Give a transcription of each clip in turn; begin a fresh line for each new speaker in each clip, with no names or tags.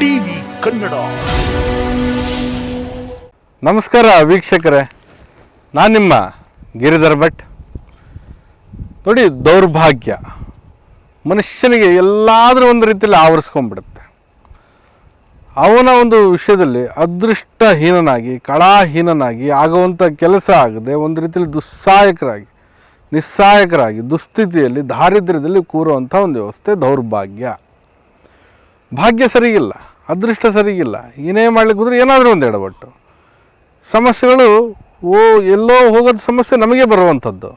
TV Kannada.
ನಮಸ್ಕಾರ ವೀಕ್ಷಕರೇ, ನಾನು ನಿಮ್ಮ ಗಿರಿಧರ್ ಭಟ್. ನೋಡಿ, ದೌರ್ಭಾಗ್ಯ. ಮನುಷ್ಯನಿಗೆ ಎಲ್ಲಾದರೂ ಒಂದು ರೀತಿಯಲ್ಲಿ ಆವರಿಸ್ಕೊಂಡ್ಬಿಡುತ್ತೆ. ಅವನ ಒಂದು ವಿಷಯದಲ್ಲಿ ಅದೃಷ್ಟಹೀನನಾಗಿ, ಕಳಾಹೀನನಾಗಿ ಆಗುವಂಥ ಕೆಲಸ ಆಗದೆ ಒಂದು ರೀತಿಯಲ್ಲಿ ದುಸ್ಸಾಯಕರಾಗಿ, ನಿಸ್ಸಾಯಕರಾಗಿ, ದುಸ್ಥಿತಿಯಲ್ಲಿ, ದಾರಿದ್ರ್ಯದಲ್ಲಿ ಕೂರುವಂಥ ಒಂದು ವ್ಯವಸ್ಥೆ ದೌರ್ಭಾಗ್ಯ. ಭಾಗ್ಯ ಸರಿಗಿಲ್ಲ, ಅದೃಷ್ಟ ಸರಿಗಿಲ್ಲ, ಏನೇ ಮಾಡ್ಲಿಕ್ಕೆ ಹೋದ್ರೆ ಏನಾದರೂ ಒಂದು ಎಡವಟ್ಟು. ಸಮಸ್ಯೆಗಳು ಓ, ಎಲ್ಲೋ ಹೋಗೋದು ಸಮಸ್ಯೆ ನಮಗೆ ಬರುವಂಥದ್ದು.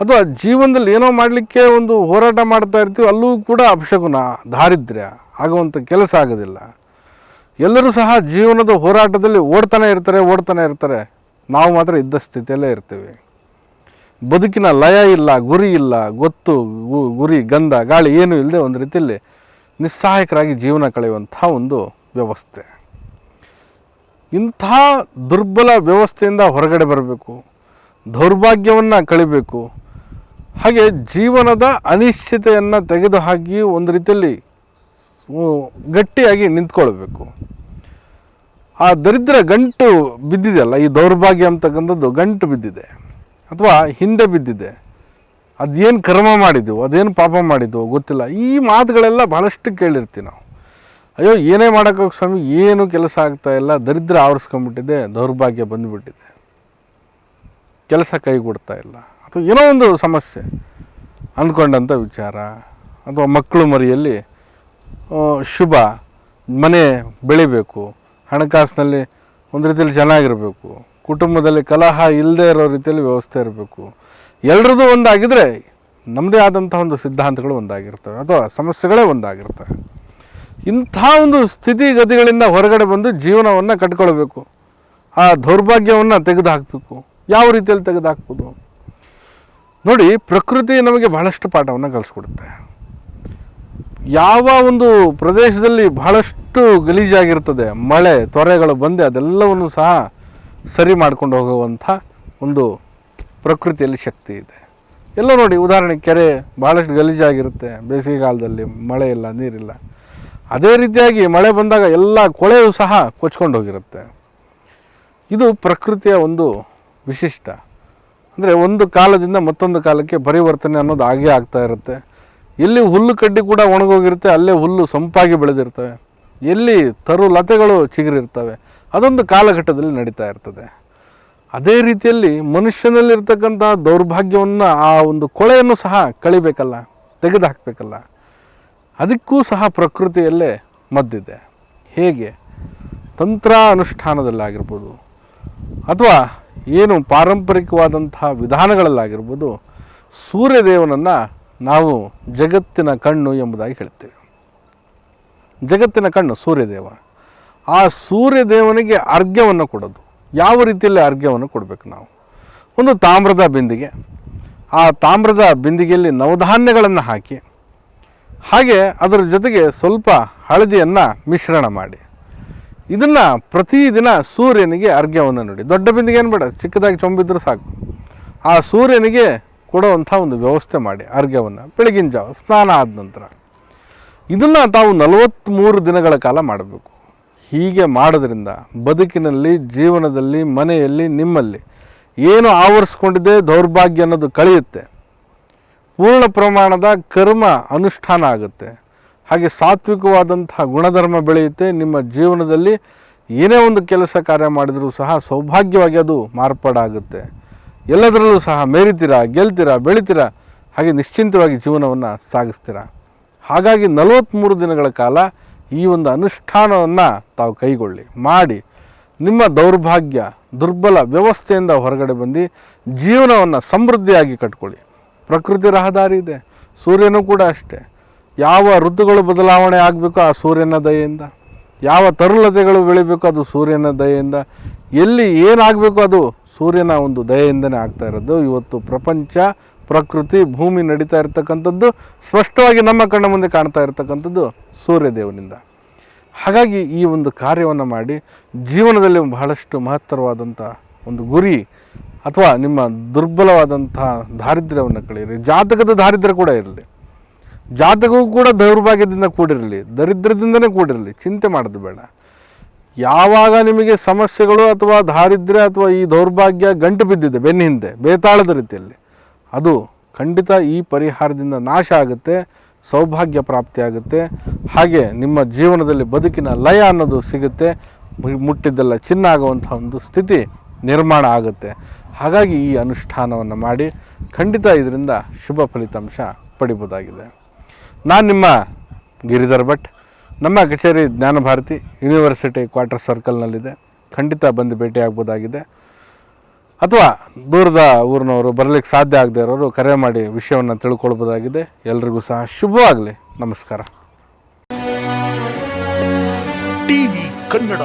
ಅದು ಜೀವನದಲ್ಲಿ ಏನೋ ಮಾಡಲಿಕ್ಕೆ ಒಂದು ಹೋರಾಟ ಮಾಡ್ತಾ ಇರ್ತೀವಿ, ಅಲ್ಲೂ ಕೂಡ ಅಪಶಕುನ ದಾರಿದ್ರ್ಯ ಆಗುವಂಥ ಕೆಲಸ ಆಗೋದಿಲ್ಲ. ಎಲ್ಲರೂ ಸಹ ಜೀವನದ ಹೋರಾಟದಲ್ಲಿ ಓಡ್ತಾನೆ ಇರ್ತಾರೆ ಓಡ್ತಾನೆ ಇರ್ತಾರೆ. ನಾವು ಮಾತ್ರ ಇದ್ದ ಸ್ಥಿತಿಯಲ್ಲೇ ಇರ್ತೀವಿ. ಬದುಕಿನ ಲಯ ಇಲ್ಲ, ಗುರಿ ಇಲ್ಲ, ಗೊತ್ತು ಗುರಿ, ಗಂಧ, ಗಾಳಿ ಏನೂ ಇಲ್ಲದೆ ಒಂದು ರೀತಿಯಲ್ಲಿ ನಿಸ್ಸಹಾಯಕರಾಗಿ ಜೀವನ ಕಳೆಯುವಂಥ ಒಂದು ವ್ಯವಸ್ಥೆ. ಇಂಥ ದುರ್ಬಲ ವ್ಯವಸ್ಥೆಯಿಂದ ಹೊರಗಡೆ ಬರಬೇಕು, ದೌರ್ಭಾಗ್ಯವನ್ನು ಕಳಿಬೇಕು, ಹಾಗೆ ಜೀವನದ ಅನಿಶ್ಚಿತೆಯನ್ನು ತೆಗೆದುಹಾಕಿ ಒಂದು ರೀತಿಯಲ್ಲಿ ಗಟ್ಟಿಯಾಗಿ ನಿಂತ್ಕೊಳ್ಬೇಕು. ಆ ದರಿದ್ರ ಗಂಟು ಬಿದ್ದಿದೆಯಲ್ಲ, ಈ ದೌರ್ಭಾಗ್ಯ ಅಂತಕ್ಕಂಥದ್ದು ಗಂಟು ಬಿದ್ದಿದೆ, ಅಥವಾ ಹಿಂದೆ ಬಿದ್ದಿದೆ. ಅದೇನು ಕರ್ಮ ಮಾಡಿದ್ದು ಅದೇನು ಪಾಪ ಮಾಡಿದ್ದು ಗೊತ್ತಿಲ್ಲ. ಈ ಮಾತುಗಳೆಲ್ಲ ಭಾಳಷ್ಟು ಕೇಳಿರ್ತೀವಿ ನಾವು. ಅಯ್ಯೋ, ಏನೇ ಮಾಡೋಕ್ಕೋಗಿ ಸ್ವಾಮಿ, ಏನು ಕೆಲಸ ಆಗ್ತಾ ಇಲ್ಲ. ದರಿದ್ರ ಆವರಿಸ್ಕೊಂಡ್ಬಿಟ್ಟಿದೆ, ದೌರ್ಭಾಗ್ಯ ಬಂದುಬಿಟ್ಟಿದೆ. ಕೆಲಸ ಕೈಗೊಡ್ತಾ ಇಲ್ಲ. ಅಥವಾ ಏನೋ ಒಂದು ಸಮಸ್ಯೆ. ಅಂದ್ಕೊಂಡಂಥ ವಿಚಾರ. ಅಥವಾ ಮಕ್ಕಳು ಮರಿಯಲ್ಲಿ ಶುಭ. ಮನೆ ಬೆಳಿಬೇಕು. ಹಣಕಾಸಿನಲ್ಲಿ ಒಂದು ರೀತಿಯಲ್ಲಿ ಚೆನ್ನಾಗಿರಬೇಕು. ಕುಟುಂಬದಲ್ಲಿ ಕಲಹ ಇಲ್ಲದೆ ಇರೋ ರೀತಿಯಲ್ಲಿ ವ್ಯವಸ್ಥೆ ಇರಬೇಕು. ಎಲ್ರದ್ದು ಒಂದಾಗಿದ್ದರೆ ನಮ್ಮದೇ ಆದಂಥ ಒಂದು ಸಿದ್ಧಾಂತಗಳು ಒಂದಾಗಿರ್ತವೆ ಅಥವಾ ಸಮಸ್ಯೆಗಳೇ ಒಂದಾಗಿರ್ತವೆ. ಇಂಥ ಒಂದು ಸ್ಥಿತಿಗತಿಗಳಿಂದ ಹೊರಗಡೆ ಬಂದು ಜೀವನವನ್ನು ಕಟ್ಕೊಳ್ಬೇಕು. ಆ ದೌರ್ಭಾಗ್ಯವನ್ನು ತೆಗೆದುಹಾಕಬೇಕು. ಯಾವ ರೀತಿಯಲ್ಲಿ ತೆಗೆದುಹಾಕ್ಬೋದು? ನೋಡಿ, ಪ್ರಕೃತಿ ನಮಗೆ ಬಹಳಷ್ಟು ಪಾಠವನ್ನು ಕಲಿಸ್ಕೊಡುತ್ತೆ. ಯಾವ ಒಂದು ಪ್ರದೇಶದಲ್ಲಿ ಬಹಳಷ್ಟು ಗಲೀಜಾಗಿರ್ತದೆ, ಮಳೆ, ತೊರೆಗಳು ಬಂದೆ ಅದೆಲ್ಲವನ್ನು ಸಹ ಸರಿ ಮಾಡ್ಕೊಂಡು ಹೋಗುವಂಥ ಒಂದು ಪ್ರಕೃತಿಯಲ್ಲಿ ಶಕ್ತಿ ಇದೆ. ಎಲ್ಲ ನೋಡಿ, ಉದಾಹರಣೆಗೆ ಕೆರೆ ಭಾಳಷ್ಟು ಗಲೀಜಾಗಿರುತ್ತೆ. ಬೇಸಿಗೆಗಾಲದಲ್ಲಿ ಮಳೆ ಇಲ್ಲ, ನೀರಿಲ್ಲ. ಅದೇ ರೀತಿಯಾಗಿ ಮಳೆ ಬಂದಾಗ ಎಲ್ಲ ಕೊಳೆಯು ಸಹ ಕೊಚ್ಕೊಂಡು ಹೋಗಿರುತ್ತೆ. ಇದು ಪ್ರಕೃತಿಯ ಒಂದು ವಿಶಿಷ್ಟ. ಅಂದರೆ ಒಂದು ಕಾಲದಿಂದ ಮತ್ತೊಂದು ಕಾಲಕ್ಕೆ ಪರಿವರ್ತನೆ ಅನ್ನೋದು ಆಗೇ ಆಗ್ತಾ ಇರುತ್ತೆ. ಎಲ್ಲಿ ಹುಲ್ಲು ಕಡ್ಡಿ ಕೂಡ ಒಣಗೋಗಿರುತ್ತೆ, ಅಲ್ಲೇ ಹುಲ್ಲು ಸಂಪಾಗಿ ಬೆಳೆದಿರ್ತವೆ. ಎಲ್ಲಿ ತರು ಲತೆಗಳು ಚಿಗುರಿರ್ತವೆ. ಅದೊಂದು ಕಾಲಘಟ್ಟದಲ್ಲಿ ನಡೀತಾ ಇರ್ತದೆ. ಅದೇ ರೀತಿಯಲ್ಲಿ ಮನುಷ್ಯನಲ್ಲಿರ್ತಕ್ಕಂಥ ದೌರ್ಭಾಗ್ಯವನ್ನು ಆ ಒಂದು ಕೊಳೆಯನ್ನು ಸಹ ಕಳಿಬೇಕಲ್ಲ ತೆಗೆದು ಹಾಕಬೇಕಲ್ಲ ಅದಕ್ಕೂ ಸಹ ಪ್ರಕೃತಿಯಲ್ಲೇ ಮದ್ದಿದೆ. ಹೇಗೆ? ತಂತ್ರ ಅನುಷ್ಠಾನದಲ್ಲಾಗಿರ್ಬೋದು ಅಥವಾ ಏನು ಪಾರಂಪರಿಕವಾದಂತಹ ವಿಧಾನಗಳಲ್ಲಾಗಿರ್ಬೋದು ಸೂರ್ಯದೇವನನ್ನು ನಾವು ಜಗತ್ತಿನ ಕಣ್ಣು ಎಂಬುದಾಗಿ ಹೇಳ್ತೇವೆ. ಜಗತ್ತಿನ ಕಣ್ಣು ಸೂರ್ಯದೇವ. ಆ ಸೂರ್ಯದೇವನಿಗೆ ಅರ್ಘ್ಯವನ್ನು ಕೊಡೋದು. ಯಾವ ರೀತಿಯಲ್ಲಿ ಅರ್ಘ್ಯವನ್ನು ಕೊಡಬೇಕು ನಾವು? ಒಂದು ತಾಮ್ರದ ಬಿಂದಿಗೆ. ಆ ತಾಮ್ರದ ಬಿಂದಿಗೆಯಲ್ಲಿ ನವಧಾನ್ಯಗಳನ್ನು ಹಾಕಿ, ಹಾಗೆ ಅದರ ಜೊತೆಗೆ ಸ್ವಲ್ಪ ಹಳದಿಯನ್ನು ಮಿಶ್ರಣ ಮಾಡಿ. ಇದನ್ನು ಪ್ರತಿದಿನ ಸೂರ್ಯನಿಗೆ ಅರ್ಘ್ಯವನ್ನು ನೋಡಿ. ದೊಡ್ಡ ಬಿಂದಿಗೆ ಏನು ಬೇಡ, ಚಿಕ್ಕದಾಗಿ ಚೊಂಬಿದ್ರೂ ಸಾಕು. ಆ ಸೂರ್ಯನಿಗೆ ಕೊಡುವಂಥ ಒಂದು ವ್ಯವಸ್ಥೆ ಮಾಡಿ, ಅರ್ಘ್ಯವನ್ನು. ಬೆಳಗಿನ ಜಾವ, ಸ್ನಾನ ಆದ ನಂತರ. ಇದನ್ನು ತಾವು ನಲವತ್ತ್ಮೂರು ದಿನಗಳ ಕಾಲ ಮಾಡಬೇಕು. ಹೀಗೆ ಮಾಡೋದ್ರಿಂದ ಬದುಕಿನಲ್ಲಿ, ಜೀವನದಲ್ಲಿ, ಮನೆಯಲ್ಲಿ, ನಿಮ್ಮಲ್ಲಿ ಏನು ಆವರಿಸ್ಕೊಂಡಿದೆ ದೌರ್ಭಾಗ್ಯ ಅನ್ನೋದು ಕಳೆಯುತ್ತೆ. ಪೂರ್ಣ ಪ್ರಮಾಣದ ಕರ್ಮ ಅನುಷ್ಠಾನ ಆಗುತ್ತೆ. ಹಾಗೆ ಸಾತ್ವಿಕವಾದಂತಹ ಗುಣಧರ್ಮ ಬೆಳೆಯುತ್ತೆ. ನಿಮ್ಮ ಜೀವನದಲ್ಲಿ ಏನೇ ಒಂದು ಕೆಲಸ ಕಾರ್ಯ ಮಾಡಿದರೂ ಸಹ ಸೌಭಾಗ್ಯವಾಗಿ ಅದು ಮಾರ್ಪಾಡಾಗುತ್ತೆ. ಎಲ್ಲದರಲ್ಲೂ ಸಹ ಮೇರಿತೀರಾ, ಗೆಲ್ತೀರಾ, ಬೆಳಿತೀರಾ, ಹಾಗೆ ನಿಶ್ಚಿಂತವಾಗಿ ಜೀವನವನ್ನು ಸಾಗಿಸ್ತೀರಾ. ಹಾಗಾಗಿ ನಲವತ್ತ್ಮೂರು ದಿನಗಳ ಕಾಲ ಈ ಒಂದು ಅನುಷ್ಠಾನವನ್ನು ತಾವು ಕೈಗೊಳ್ಳಿ, ಮಾಡಿ, ನಿಮ್ಮ ದೌರ್ಭಾಗ್ಯ, ದುರ್ಬಲ ವ್ಯವಸ್ಥೆಯಿಂದ ಹೊರಗಡೆ ಬಂದು ಜೀವನವನ್ನು ಸಮೃದ್ಧಿಯಾಗಿ ಕಟ್ಕೊಳ್ಳಿ. ಪ್ರಕೃತಿ ರಹದಾರಿ ಇದೆ, ಸೂರ್ಯನೂ ಕೂಡ ಅಷ್ಟೇ. ಯಾವ ಋತುಗಳು ಬದಲಾವಣೆ ಆಗಬೇಕು ಆ ಸೂರ್ಯನ ದಯೆಯಿಂದ? ಯಾವ ತರುಲತೆಗಳು ಬೆಳಿಬೇಕು ಅದು ಸೂರ್ಯನ ದಯೆಯಿಂದ? ಎಲ್ಲಿ ಏನಾಗಬೇಕು ಅದು ಸೂರ್ಯನ ಒಂದು ದಯೆಯಿಂದನೇ ಆಗ್ತಾ ಇರೋದು. ಇವತ್ತು ಪ್ರಪಂಚ ಪ್ರಕೃತಿ ಭೂಮಿ ನಡೀತಾ ಇರತಕ್ಕಂಥದ್ದು, ಸ್ಪಷ್ಟವಾಗಿ ನಮ್ಮ ಕಣ್ಣ ಮುಂದೆ ಕಾಣ್ತಾ ಇರತಕ್ಕಂಥದ್ದು ಸೂರ್ಯದೇವನಿಂದ. ಹಾಗಾಗಿ ಈ ಒಂದು ಕಾರ್ಯವನ್ನು ಮಾಡಿ ಜೀವನದಲ್ಲಿ ಬಹಳಷ್ಟು ಮಹತ್ತರವಾದಂಥ ಒಂದು ಗುರಿ ಅಥವಾ ನಿಮ್ಮ ದುರ್ಬಲವಾದಂತಹ ದಾರಿದ್ರ್ಯವನ್ನು ಕಳೆಯಿರಿ. ಜಾತಕದ ದಾರಿದ್ರ್ಯ ಕೂಡ ಇರಲಿ. ಜಾತಕವೂ ಕೂಡ ದೌರ್ಭಾಗ್ಯದಿಂದ ಕೂಡಿರಲಿ ದರಿದ್ರದಿಂದನೇ ಕೂಡಿರಲಿ, ಚಿಂತೆ ಮಾಡೋದು ಬೇಡ. ಯಾವಾಗ ನಿಮಗೆ ಸಮಸ್ಯೆಗಳು ಅಥವಾ ದಾರಿದ್ರ್ಯ ಅಥವಾ ಈ ದೌರ್ಭಾಗ್ಯ ಗಂಟು ಬಿದ್ದಿದೆ ಬೆನ್ನ ಹಿಂದೆ ಬೇತಾಳದ ರೀತಿಯಲ್ಲಿ ಅದು ಖಂಡಿತ ಈ ಪರಿಹಾರದಿಂದ ನಾಶ ಆಗುತ್ತೆ, ಸೌಭಾಗ್ಯ ಪ್ರಾಪ್ತಿಯಾಗುತ್ತೆ ಹಾಗೆ ನಿಮ್ಮ ಜೀವನದಲ್ಲಿ ಬದುಕಿನ ಲಯ ಅನ್ನೋದು ಸಿಗುತ್ತೆ ಮುಟ್ಟಿದ್ದೆಲ್ಲ ಚಿನ್ನ ಆಗುವಂಥ ಒಂದು ಸ್ಥಿತಿ ನಿರ್ಮಾಣ ಆಗುತ್ತೆ. ಹಾಗಾಗಿ ಈ ಅನುಷ್ಠಾನವನ್ನು ಮಾಡಿ ಖಂಡಿತ ಇದರಿಂದ ಶುಭ ಫಲಿತಾಂಶ ಪಡಿಬೋದಾಗಿದೆ ನಾನು ನಿಮ್ಮ ಗಿರಿಧರ್ ಭಟ್. ನಮ್ಮ ಕಚೇರಿ ಜ್ಞಾನಭಾರತಿ ಯೂನಿವರ್ಸಿಟಿ ಕ್ವಾರ್ಟರ್ ಸರ್ಕಲ್ನಲ್ಲಿದೆ. ಖಂಡಿತ ಬಂದು ಭೇಟಿ ಆಗ್ಬೋದಾಗಿದೆ ಅಥವಾ ದೂರದ ಊರಿನವರು ಬರಲಿಕ್ಕೆ ಸಾಧ್ಯ ಆಗದೆ ಇರೋರು ಕರೆ ಮಾಡಿ ವಿಷಯವನ್ನು ತಿಳ್ಕೊಳ್ಬೋದಾಗಿದೆ. ಎಲ್ರಿಗೂ ಸಹ ಶುಭವಾಗಲಿ. ನಮಸ್ಕಾರ.
ಟಿವಿ ಕನ್ನಡ.